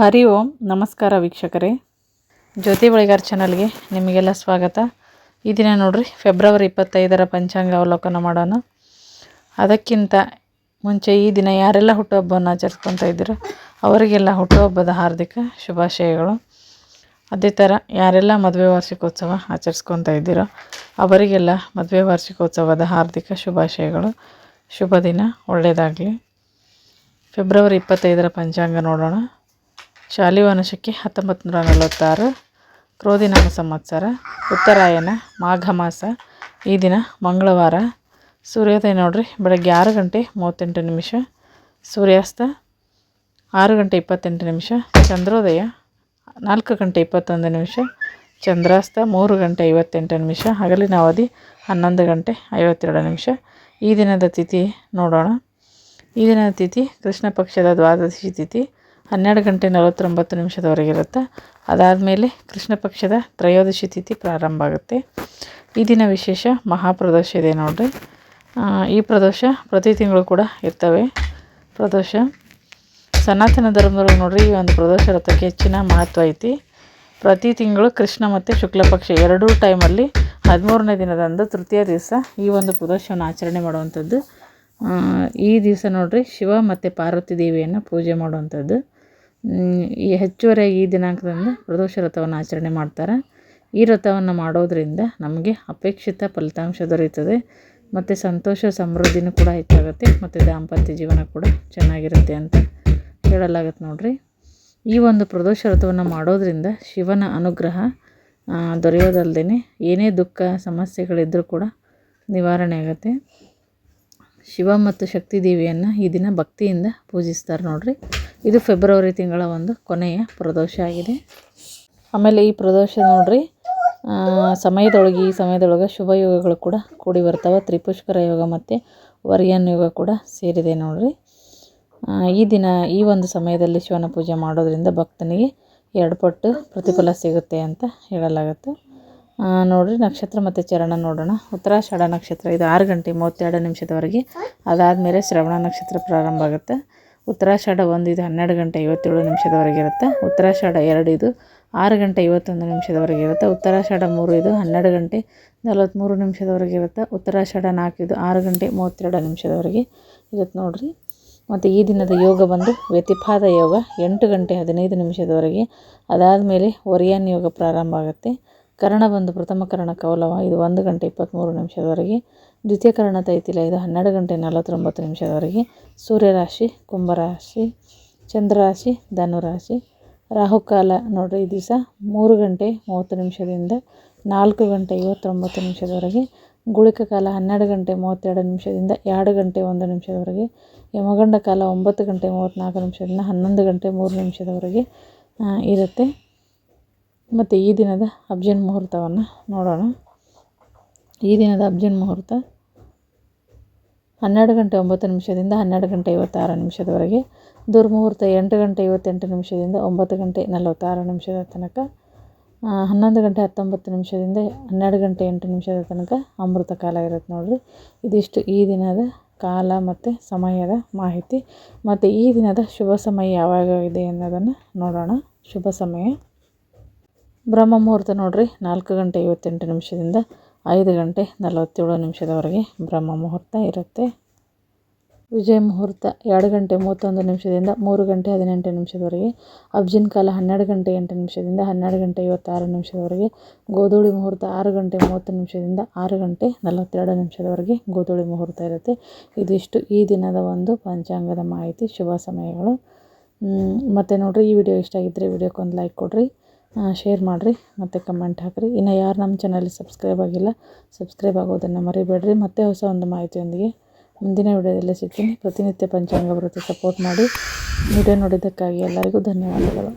ಹರಿ ಓಂ, ನಮಸ್ಕಾರ ವೀಕ್ಷಕರೇ. ಜ್ಯೋತಿ ಬಳಿಗಾರ್ ಚಾನಲ್ಗೆ ನಿಮಗೆಲ್ಲ ಸ್ವಾಗತ. ಈ ದಿನ ನೋಡ್ರಿ, ಫೆಬ್ರವರಿ ಇಪ್ಪತ್ತೈದರ ಪಂಚಾಂಗ ಅವಲೋಕನ ಮಾಡೋಣ. ಅದಕ್ಕಿಂತ ಮುಂಚೆ ಈ ದಿನ ಯಾರೆಲ್ಲ ಹುಟ್ಟುಹಬ್ಬವನ್ನು ಆಚರಿಸ್ಕೊತ ಇದ್ದೀರೋ, ಅವರಿಗೆಲ್ಲ ಹುಟ್ಟುಹಬ್ಬದ ಹಾರ್ದಿಕ ಶುಭಾಶಯಗಳು. ಅದೇ ಥರ ಯಾರೆಲ್ಲ ಮದುವೆ ವಾರ್ಷಿಕೋತ್ಸವ ಆಚರಿಸ್ಕೊತಾ ಇದ್ದೀರೋ, ಅವರಿಗೆಲ್ಲ ಮದುವೆ ವಾರ್ಷಿಕೋತ್ಸವದ ಹಾರ್ದಿಕ ಶುಭಾಶಯಗಳು. ಶುಭ ದಿನ, ಒಳ್ಳೆಯದಾಗಲಿ. ಫೆಬ್ರವರಿ ಇಪ್ಪತ್ತೈದರ ಪಂಚಾಂಗ ನೋಡೋಣ. ಶಾಲಿವಾನ ಶಕೆ ಹತ್ತೊಂಬತ್ತು ನೂರ ನಲವತ್ತಾರು, ಕ್ರೋಧಿನಾಮ ಸಂವತ್ಸರ, ಉತ್ತರಾಯಣ ಮಾಘ ಮಾಸ ಈ ದಿನ ಮಂಗಳವಾರ. ಸೂರ್ಯೋದಯ ನೋಡ್ರಿ, ಬೆಳಗ್ಗೆ ಆರು ಗಂಟೆ ಮೂವತ್ತೆಂಟು ನಿಮಿಷ. ಸೂರ್ಯಾಸ್ತ ಆರು ಗಂಟೆ ಇಪ್ಪತ್ತೆಂಟು ನಿಮಿಷ. ಚಂದ್ರೋದಯ ನಾಲ್ಕು ಗಂಟೆ ಇಪ್ಪತ್ತೊಂದು ನಿಮಿಷ. ಚಂದ್ರಾಸ್ತ ಮೂರು ಗಂಟೆ ಐವತ್ತೆಂಟು ನಿಮಿಷ. ಹಗಲಿನ ಅವಧಿ ಹನ್ನೊಂದು ಗಂಟೆ ಐವತ್ತೆರಡು ನಿಮಿಷ. ಈ ದಿನದ ತಿಥಿ ನೋಡೋಣ. ಈ ದಿನದ ತಿಥಿ ಕೃಷ್ಣ ಪಕ್ಷದ ದ್ವಾದಶಿ ತಿಥಿ. ಹನ್ನೆರಡು ಗಂಟೆ ನಲವತ್ತೊಂಬತ್ತು ನಿಮಿಷದವರೆಗೆ ಇರುತ್ತೆ. ಅದಾದಮೇಲೆ ಕೃಷ್ಣ ಪಕ್ಷದ ತ್ರಯೋದಶಿ ತಿಥಿ ಪ್ರಾರಂಭ ಆಗುತ್ತೆ. ಈ ದಿನ ವಿಶೇಷ ಮಹಾಪ್ರದೋಷ ಇದೆ ನೋಡಿರಿ. ಈ ಪ್ರದೋಷ ಪ್ರತಿ ತಿಂಗಳು ಕೂಡ ಇರ್ತವೆ. ಪ್ರದೋಷ. ಸನಾತನ ಧರ್ಮದೊಳಗೆ ನೋಡಿರಿ, ಈ ಒಂದು ಪ್ರದೋಷ ರಥಕ್ಕೆ ಹೆಚ್ಚಿನ ಮಹತ್ವ ಐತಿ. ಪ್ರತಿ ತಿಂಗಳು ಕೃಷ್ಣ ಮತ್ತು ಶುಕ್ಲ ಪಕ್ಷ ಎರಡೂ ಟೈಮಲ್ಲಿ ಹದಿಮೂರನೇ ದಿನದಂದು ತೃತೀಯ ದಿವಸ ಈ ಒಂದು ಪ್ರದೋಷವನ್ನು ಆಚರಣೆ ಮಾಡುವಂಥದ್ದು. ಈ ದಿವಸ ನೋಡಿರಿ ಶಿವ ಮತ್ತು ಪಾರ್ವತಿ ದೇವಿಯನ್ನು ಪೂಜೆ ಮಾಡುವಂಥದ್ದು. ಈ ಹೆಚ್ಚುವರಿಯಾಗಿ ಈ ದಿನಾಂಕದಂದು ಪ್ರದೋಷ ವ್ರತವನ್ನು ಆಚರಣೆ ಮಾಡ್ತಾರೆ. ಈ ವ್ರತವನ್ನು ಮಾಡೋದರಿಂದ ನಮಗೆ ಅಪೇಕ್ಷಿತ ಫಲಿತಾಂಶ ದೊರೆಯುತ್ತದೆ. ಮತ್ತು ಸಂತೋಷ, ಸಮೃದ್ಧಿನೂ ಕೂಡ ಹೆಚ್ಚಾಗುತ್ತೆ. ಮತ್ತು ದಾಂಪತ್ಯ ಜೀವನ ಕೂಡ ಚೆನ್ನಾಗಿರುತ್ತೆ ಅಂತ ಹೇಳಲಾಗತ್ತೆ ನೋಡಿರಿ. ಈ ಒಂದು ಪ್ರದೋಷ ವ್ರತವನ್ನು ಮಾಡೋದರಿಂದ ಶಿವನ ಅನುಗ್ರಹ ದೊರೆಯೋದಲ್ಲದೆ ಏನೇ ದುಃಖ ಸಮಸ್ಯೆಗಳಿದ್ದರೂ ಕೂಡ ನಿವಾರಣೆ ಆಗುತ್ತೆ. ಶಿವ ಮತ್ತು ಶಕ್ತಿ ದೇವಿಯನ್ನು ಈ ದಿನ ಭಕ್ತಿಯಿಂದ ಪೂಜಿಸ್ತಾರೆ ನೋಡಿರಿ. ಇದು ಫೆಬ್ರವರಿ ತಿಂಗಳ ಒಂದು ಕೊನೆಯ ಪ್ರದೋಷ ಆಗಿದೆ. ಆಮೇಲೆ ಈ ಪ್ರದೋಷ ನೋಡ್ರಿ ಸಮಯದೊಳಗೆ, ಈ ಸಮಯದೊಳಗೆ ಶುಭ ಯೋಗಗಳು ಕೂಡ ಕೂಡಿ ಬರ್ತವೆ. ತ್ರಿಪುಷ್ಕರ ಯೋಗ ಮತ್ತು ವರ್ಯನ್ ಯೋಗ ಕೂಡ ಸೇರಿದೆ ನೋಡ್ರಿ. ಈ ದಿನ, ಈ ಒಂದು ಸಮಯದಲ್ಲಿ ಶಿವನ ಪೂಜೆ ಮಾಡೋದರಿಂದ ಭಕ್ತನಿಗೆ ಎರಡು ಪಟ್ಟು ಪ್ರತಿಫಲ ಸಿಗುತ್ತೆ ಅಂತ ಹೇಳಲಾಗುತ್ತೆ. ನೋಡ್ರಿ, ನಕ್ಷತ್ರ ಮತ್ತು ಚರಣ ನೋಡೋಣ. ಉತ್ತರಾಷಾಢ ನಕ್ಷತ್ರ, ಇದು ಆರು ಗಂಟೆ ಮೂವತ್ತೆರಡು ನಿಮಿಷದವರೆಗೆ ಅದಾದಮೇಲೆ ಶ್ರವಣ ನಕ್ಷತ್ರ ಪ್ರಾರಂಭ ಆಗುತ್ತೆ. ಉತ್ತರಾಷಾಢ ಒಂದು ಇದು ಹನ್ನೆರಡು ಗಂಟೆ ಐವತ್ತೇಳು ನಿಮಿಷದವರೆಗೆ ಇರುತ್ತೆ. ಉತ್ತರಾಷಾಢ ಎರಡು ಇದು ಆರು ಗಂಟೆ ಐವತ್ತೊಂದು ನಿಮಿಷದವರೆಗೆ ಇರುತ್ತೆ. ಉತ್ತರಾಷಾಢ ಮೂರು ಇದು ಹನ್ನೆರಡು ಗಂಟೆ ನಲವತ್ತ್ಮೂರು ನಿಮಿಷದವರೆಗೆ ಇರುತ್ತೆ. ಉತ್ತರಾಷಾಢ ನಾಲ್ಕು ಇದು ಆರು ಗಂಟೆ ಮೂವತ್ತೆರಡು ನಿಮಿಷದವರೆಗೆ ಇರುತ್ತೆ ನೋಡಿರಿ. ಮತ್ತು ಈ ದಿನದ ಯೋಗ ಬಂದು ವ್ಯತಿಪಾದ ಯೋಗ ಎಂಟು ಗಂಟೆ ಹದಿನೈದು ನಿಮಿಷದವರೆಗೆ. ಅದಾದಮೇಲೆ ಒರಿಯಾನ್ ಯೋಗ ಪ್ರಾರಂಭ ಆಗುತ್ತೆ. ಕರ್ಣ ಬಂದು ಪ್ರಥಮ ಕರ್ಣ ಕೌಲವ. ಇದು ಒಂದು ಗಂಟೆ ಇಪ್ಪತ್ತ್ಮೂರು ನಿಮಿಷದವರೆಗೆ. ದ್ವಿತೀಯ ಕರ್ಣ ತೈತಿಲ. ಇದು ಹನ್ನೆರಡು ಗಂಟೆ ನಲವತ್ತೊಂಬತ್ತು ನಿಮಿಷದವರೆಗೆ. ಸೂರ್ಯರಾಶಿ, ಕುಂಭರಾಶಿ, ಚಂದ್ರರಾಶಿ, ಧನುರಾಶಿ. ರಾಹುಕಾಲ ನೋಡಿರಿ, ಈ ದಿವಸ ಮೂರು ಗಂಟೆ ಮೂವತ್ತು ನಿಮಿಷದಿಂದ ನಾಲ್ಕು ಗಂಟೆ ಐವತ್ತೊಂಬತ್ತು ನಿಮಿಷದವರೆಗೆ. ಗುಳಿಕ ಕಾಲ ಹನ್ನೆರಡು ಗಂಟೆ ಮೂವತ್ತೆರಡು ನಿಮಿಷದಿಂದ ಎರಡು ಗಂಟೆ ಒಂದು ನಿಮಿಷದವರೆಗೆ. ಯಮಗಂಡ ಕಾಲ ಒಂಬತ್ತು ಗಂಟೆ ಮೂವತ್ತ್ನಾಲ್ಕು ನಿಮಿಷದಿಂದ ಹನ್ನೊಂದು ಗಂಟೆ ಮೂರು ನಿಮಿಷದವರೆಗೆ ಇರುತ್ತೆ. ಮತ್ತು ಈ ದಿನದ ಅಬ್ಜನ್ ಮುಹೂರ್ತವನ್ನು ನೋಡೋಣ. ಈ ದಿನದ ಅಬ್ಜನ್ ಮುಹೂರ್ತ ಹನ್ನೆರಡು ಗಂಟೆ ಒಂಬತ್ತು ನಿಮಿಷದಿಂದ ಹನ್ನೆರಡು ಗಂಟೆ ಐವತ್ತಾರು ನಿಮಿಷದವರೆಗೆ. ದುರ್ಮುಹೂರ್ತ ಎಂಟು ಗಂಟೆ ಎಂಟು ನಿಮಿಷದಿಂದ ಒಂಬತ್ತು ಗಂಟೆ ನಲವತ್ತಾರು ನಿಮಿಷದ ತನಕ. ಹನ್ನೊಂದು ಗಂಟೆ ಹತ್ತೊಂಬತ್ತು ನಿಮಿಷದಿಂದ ಹನ್ನೆರಡು ಗಂಟೆ ಎಂಟು ನಿಮಿಷದ ತನಕ ಅಮೃತ ಕಾಲ ಇರುತ್ತೆ ನೋಡಿರಿ. ಇದಿಷ್ಟು ಈ ದಿನದ ಕಾಲ ಮತ್ತು ಸಮಯದ ಮಾಹಿತಿ. ಮತ್ತು ಈ ದಿನದ ಶುಭ ಸಮಯ ಯಾವಾಗ ಇದೆ ಅನ್ನೋದನ್ನು ನೋಡೋಣ. ಶುಭ ಸಮಯ. ಬ್ರಹ್ಮ ಮುಹೂರ್ತ ನೋಡಿರಿ, ನಾಲ್ಕು ಗಂಟೆ ಐವತ್ತೆಂಟು ನಿಮಿಷದಿಂದ ಐದು ಗಂಟೆ ನಲವತ್ತೇಳು ನಿಮಿಷದವರೆಗೆ ಬ್ರಹ್ಮ ಮುಹೂರ್ತ ಇರುತ್ತೆ. ವಿಜಯ ಮುಹೂರ್ತ ಎರಡು ಗಂಟೆ ಮೂವತ್ತೊಂದು ನಿಮಿಷದಿಂದ ಮೂರು ಗಂಟೆ ಹದಿನೆಂಟು ನಿಮಿಷದವರೆಗೆ, ಅಬ್ಜಿನ್ ಕಾಲ ಹನ್ನೆರಡು ಗಂಟೆ ಎಂಟು ನಿಮಿಷದಿಂದ ಹನ್ನೆರಡು ಗಂಟೆ ಐವತ್ತಾರು ನಿಮಿಷದವರೆಗೆ, ಗೋಧೂಳಿ ಮುಹೂರ್ತ ಆರು ಗಂಟೆ ಮೂವತ್ತು ನಿಮಿಷದಿಂದ ಆರು ಗಂಟೆ ನಲವತ್ತೆರಡು ನಿಮಿಷದವರೆಗೆ ಗೋಧೂಳಿ ಮುಹೂರ್ತ ಇರುತ್ತೆ. ಇದಿಷ್ಟು ಈ ದಿನದ ಒಂದು ಪಂಚಾಂಗದ ಮಾಹಿತಿ. ಶುಭ ಸಮಯಗಳು. ಮತ್ತು ನೋಡಿರಿ, ಈ ವಿಡಿಯೋ ಇಷ್ಟ ಆಗಿದ್ದರೆ ವಿಡಿಯೋಕ್ಕೊಂದು ಲೈಕ್ ಕೊಡಿರಿ. ಶೇರ್ ಮಾಡಿರಿ, ಮತ್ತು ಕಮೆಂಟ್ ಹಾಕಿರಿ. ಇನ್ನು ಯಾರು ನಮ್ಮ ಚಾನಲ್ಗೆ ಸಬ್ಸ್ಕ್ರೈಬ್ ಆಗಿಲ್ಲ ಸಬ್ಸ್ಕ್ರೈಬ್ ಆಗೋದನ್ನು ಮರಿಬೇಡ್ರಿ. ಮತ್ತೆ ಹೊಸ ಒಂದು ಮಾಹಿತಿಯೊಂದಿಗೆ ಮುಂದಿನ ವಿಡಿಯೋದಲ್ಲಿ ಸಿಗ್ತೀನಿ. ಪ್ರತಿನಿತ್ಯ ಪಂಚಾಂಗ ಬರುತ್ತೆ. ಸಪೋರ್ಟ್ ಮಾಡಿ. ವಿಡಿಯೋ ನೋಡಿದ್ದಕ್ಕಾಗಿ ಎಲ್ಲರಿಗೂ ಧನ್ಯವಾದಗಳು.